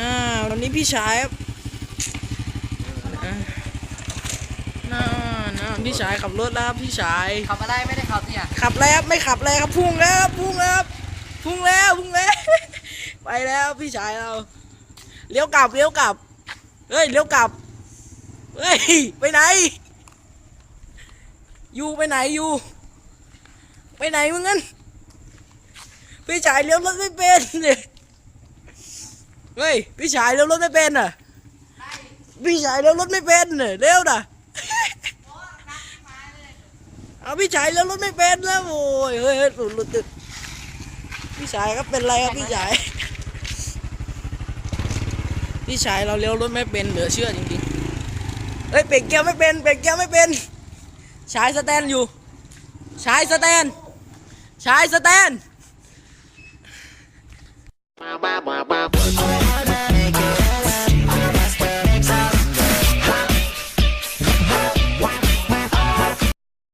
อ่าวันนี้พี่ชายครับอ่าน่าน่าพี่ชายขับรถแล้วครับพี่ชาย ขับมาได้ไม่ได้ขับเนี่ยขับแล้วครับไม่ขับเลยครับพุ่งแล้วครับพุ่งแล้วครับพุ่งแล้วพุ่งแล้ว ไปแล้วพี่ชายเรา เลี้ยวกลับเลี้ยวกลับ เฮ้ยเลี้ยวกลับ เฮ้ย ไปไหน อยู่ไปไหนอยู่ ไปไหนมึงงั้นพี่ชายเลี้ยวรถไม่เป็นเลยเฮ้ย พี่ชายเลี้ยวรถไม่เป็นอะ พี่ชายเลี้ยวรถไม่เป็นเนี่ยเร็วน่ะเอาพี่ชายแล้วรถไม่เป็นแล้วโอ้ยเฮ้ยหลุดหลุดพี่ชายครับเป็นไรครับพี่ชาย พี่ชายเราเลี้ยวรถไม่เป็นเหลือเชื่อจริงๆ เอ้ยเปลี่ยนเกียร์ไม่เป็นเปลี่ยนเกียร์ไม่เป็นใช้สแตนอยู่ ใช้สแตนใช้สแตน